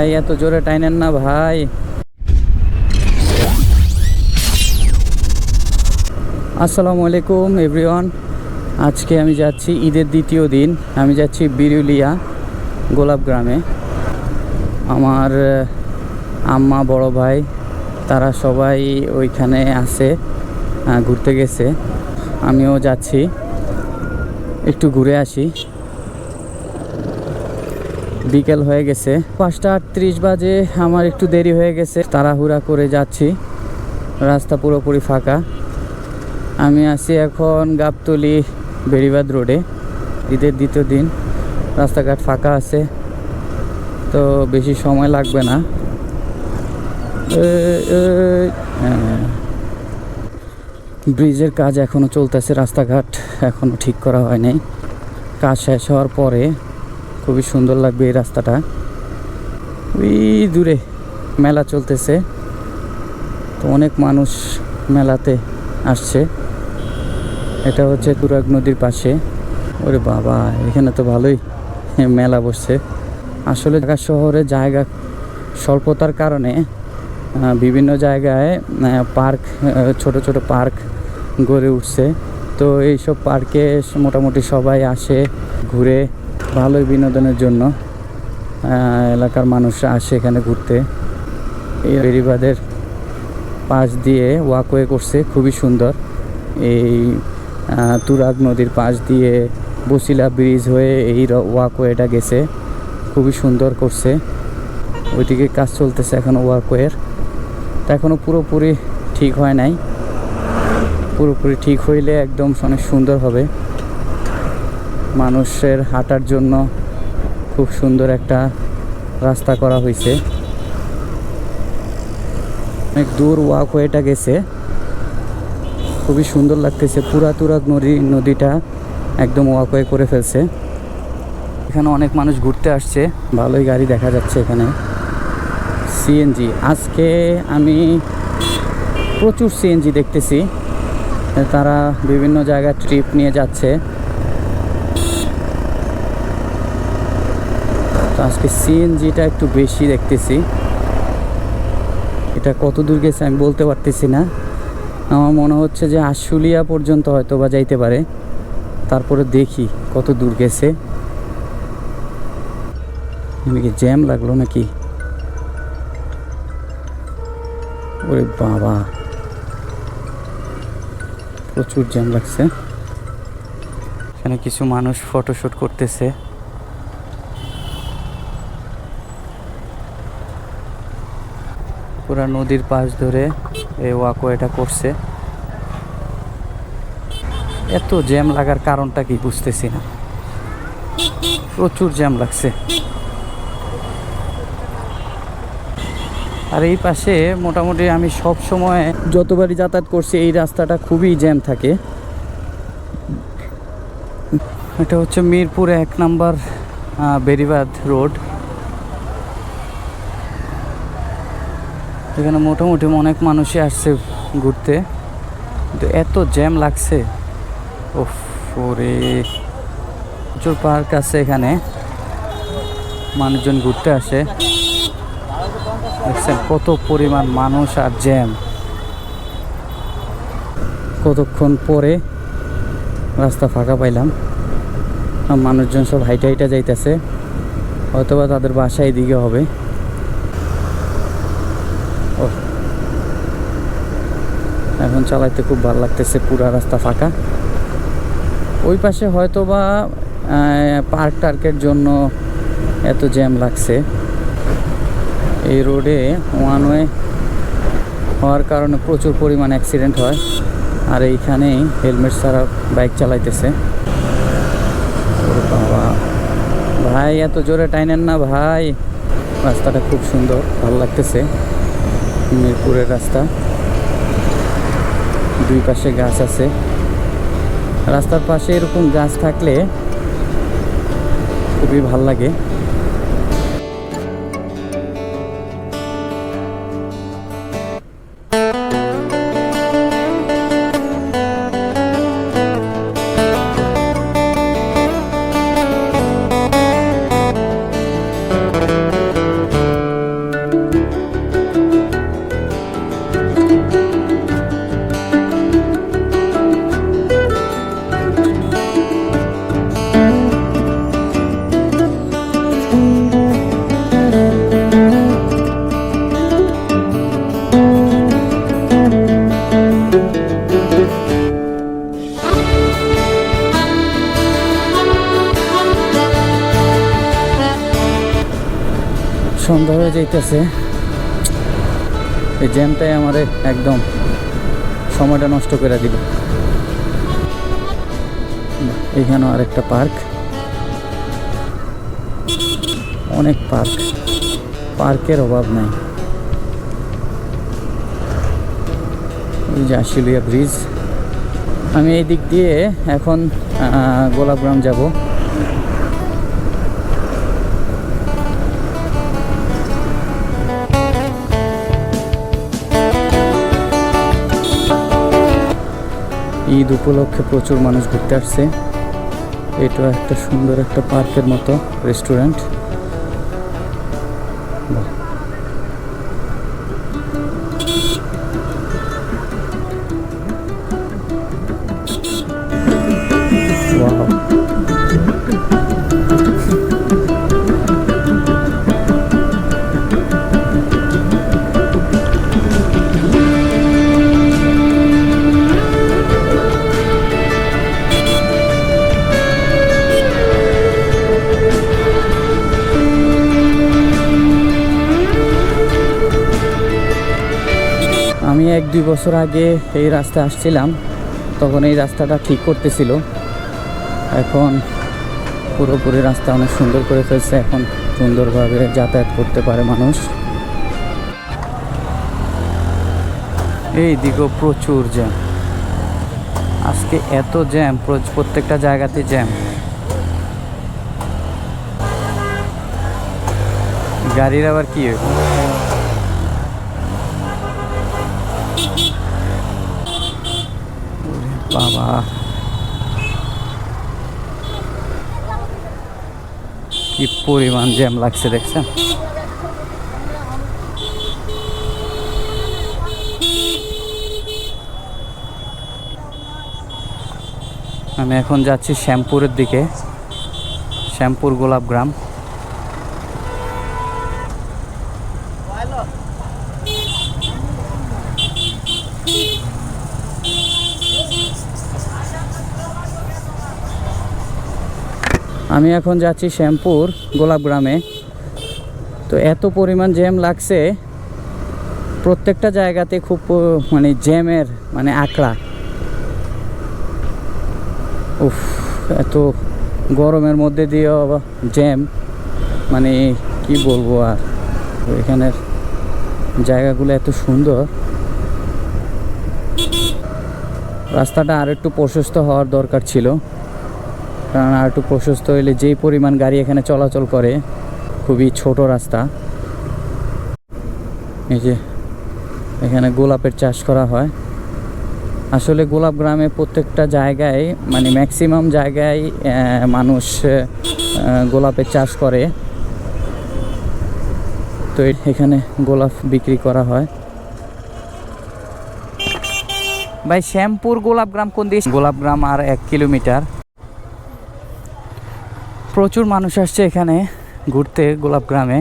ভাই এত জোরে টাইনেন না ভাই। আসসালামু আলাইকুম এভরিওয়ান আজকে আমি যাচ্ছি ঈদের দ্বিতীয় দিন। আমি যাচ্ছি বিরুলিয়া গোলাপ গ্রামে। আমার আম্মা বড় ভাই তারা সবাই ওইখানে আহ, ঘুরতে গেছে। আমিও যাচ্ছি। একটু ঘুরে আসি। বিকেল হয়ে গেছে। পাঁচটা আটত্রিশ বাজে, আমার একটু দেরি হয়ে গেছে। তাড়াহুড়া করে যাচ্ছি। রাস্তা পুরোপুরি ফাঁকা। আমি আছি এখন গাবতলি বেড়িবাদ রোডে। ঈদের দ্বিতীয় দিন। রাস্তাঘাট ফাঁকা আছে। তো বেশি সময় লাগবে না। হ্যাঁ। ব্রিজের কাজ এখনও চলতেছে, রাস্তাঘাট এখনও ঠিক করা হয় নাই কাজ শেষ হওয়ার পরে খুবই সুন্দর লাগবে এই রাস্তাটা। ওই দূরে মেলা চলতেছে। তো অনেক মানুষ মেলাতে আসছে। এটা হচ্ছে তুরাগ নদীর পাশে। ওরে বাবা, এখানে তো ভালোই মেলা বসছে। আসলে ঢাকা শহরে জায়গা স্বল্পতার কারণে বিভিন্ন জায়গায় পার্ক ছোট ছোট পার্ক গড়ে উঠছে। তো এইসব পার্কে মোটামুটি সবাই আসে, ঘুরে ভালোই বিনোদনের জন্য এলাকার মানুষরা আসে এখানে ঘুরতে। এই বেরিবাদের পাশ দিয়ে ওয়াকওয়ে করছে, খুবই সুন্দর। এই তুরাগ নদীর পাশ দিয়ে বসিলা ব্রিজ হয়ে এই ওয়াকওয়েটা গেছে, খুবই সুন্দর করছে। ওইদিকে কাজ চলতেছে এখনও ওয়াকওয়ের তা এখনও পুরোপুরি ঠিক হয় নাই। পুরোপুরি ঠিক হইলে একদম অনেক সুন্দর হবে। মানুষের হাঁটার জন্য খুব সুন্দর একটা রাস্তা করা হয়েছে অনেক দূর ওয়াকওয়েটা গেছে। খুবই সুন্দর লাগতেছে। পুরা তুরাগ নদী, নদীটা একদম ওয়াক ওয়াকওয়ে করে ফেলছে। এখানে অনেক মানুষ ঘুরতে আসছে। ভালোই গাড়ি দেখা যাচ্ছে এখানে। সিএনজি আজকে আমি প্রচুর সিএনজি দেখতেছি। তারা বিভিন্ন জায়গায় ট্রিপ নিয়ে যাচ্ছে। তো আজকে সিএনজিটা একটু বেশি দেখতেছি। এটা কত দূর গেছে আমি বলতে পারতেছি না। আমার মনে হচ্ছে যে আশুলিয়া পর্যন্ত হয়তো বা যাইতে পারে। তারপরে দেখি কত দূর গেছে। এদিকে জ্যাম লাগল নাকি? ওরে বাবা। প্রচুর জ্যাম লাগছে। এখানে কিছু মানুষ ফটোশ্যুট করতেছে। পুরা নদীর পাশ ধরে এই ওয়াকওয়েটা করছে। এত জ্যাম লাগার কারণটা কি বুঝতেছি না। প্রচুর জ্যাম লাগছে। আর এই পাশে মোটামুটি আমি সব সময় যতবারই যাতায়াত করছি, এই রাস্তাটা খুবই জ্যাম থাকে। এটা হচ্ছে মিরপুর এক নাম্বার বেরিবাদ রোড। এখানে মোটামুটি অনেক মানুষই আসছে ঘুরতে। কিন্তু এত জ্যাম লাগছে। ওফ, ওরে। প্রচুর পার্ক আছে এখানে। মানুষজন ঘুরতে আসে। দেখছেন কত পরিমাণ মানুষ আর জ্যাম। কতক্ষণ পরে রাস্তা ফাঁকা পাইলাম। মানুষজন সব হাইটা হাইটা যাইতেছে। হয়তোবা তাদের বাসা এদিকে হবে। এখন চালাইতে খুব ভালো লাগতেছে, পুরা রাস্তা ফাঁকা। ওই পাশে হয়তো বা পার্ক টার্কের জন্য এত জ্যাম লাগছে। এই রোডে ওয়ান ওয়ে হওয়ার কারণে প্রচুর পরিমাণ অ্যাক্সিডেন্ট হয়। আর এইখানেই হেলমেট ছাড়া বাইক চালাইতেছে। বাবা। ভাই, এত জোরে টাইনেন না ভাই। রাস্তাটা খুব সুন্দর, ভালো লাগতেছে। মিরপুরের রাস্তা। দুই পাশে গাছ আছে। রাস্তার পাশে এরকম গাছ থাকলে খুবই ভালো লাগে। সন্ধ্যা হয়ে যাইতেছে। এই জ্যামটাই আমারে একদম সময়টা নষ্ট করে দিল এখানেও আরেকটা পার্ক। অনেক পার্ক। পার্কের অভাব নাই। যে আশিলিয়া ব্রিজ। আমি এই দিক দিয়ে এখন গোলাপগ্রাম যাব। ঈদ উপলক্ষে প্রচুর মানুষ ঘুরতে আসছে। এটা একটা সুন্দর একটা পার্কের মতো রেস্টুরেন্ট। দুই বছর আগে এই রাস্তা আসছিলাম, তখন এই রাস্তাটা ঠিক করতেছিল। এখন পুরোপুরি রাস্তা অনেক সুন্দর করে ফেলছে, এখন সুন্দরভাবে যাতায়াত করতে পারে মানুষ। এই দিকেও প্রচুর জ্যাম। আজকে এত জ্যাম প্র- প্রত্যেকটা জায়গাতে জ্যাম। গাড়ির আবার কি বাবা। কি পরিমাণ জ্যাম লাগছে দেখছেন? আমি এখন যাচ্ছি শ্যামপুরের দিকে শ্যামপুর গোলাপগ্রাম আমি এখন যাচ্ছি শ্যামপুর গোলাপগ্রামে তো এত পরিমাণ জ্যাম লাগছে, প্রত্যেকটা জায়গাতে খুব মানে জ্যামের মানে আঁকড়া। উফ, এত গরমের মধ্যে আবার জ্যাম মানে কি বলব আর, এখানের জায়গাগুলো এত সুন্দর। রাস্তাটা আর একটু প্রশস্ত হওয়ার দরকার ছিল। কারণ আর একটু প্রশস্ত হইলে যেই পরিমাণ গাড়ি এখানে চলাচল করে, খুবই ছোট রাস্তা। এই যে, এখানে গোলাপের চাষ করা হয়। আসলে গোলাপ গ্রামে প্রত্যেকটা জায়গায় মানে ম্যাক্সিমাম জায়গায় মানুষ গোলাপের চাষ করে। তো এখানে গোলাপ বিক্রি করা হয়। ভাই, শ্যামপুর গোলাপগ্রাম কোন দিকে? গোলাপগ্রাম আর এক কিলোমিটার। প্রচুর মানুষ আসছে এখানে ঘুরতে গোলাপগ্রামে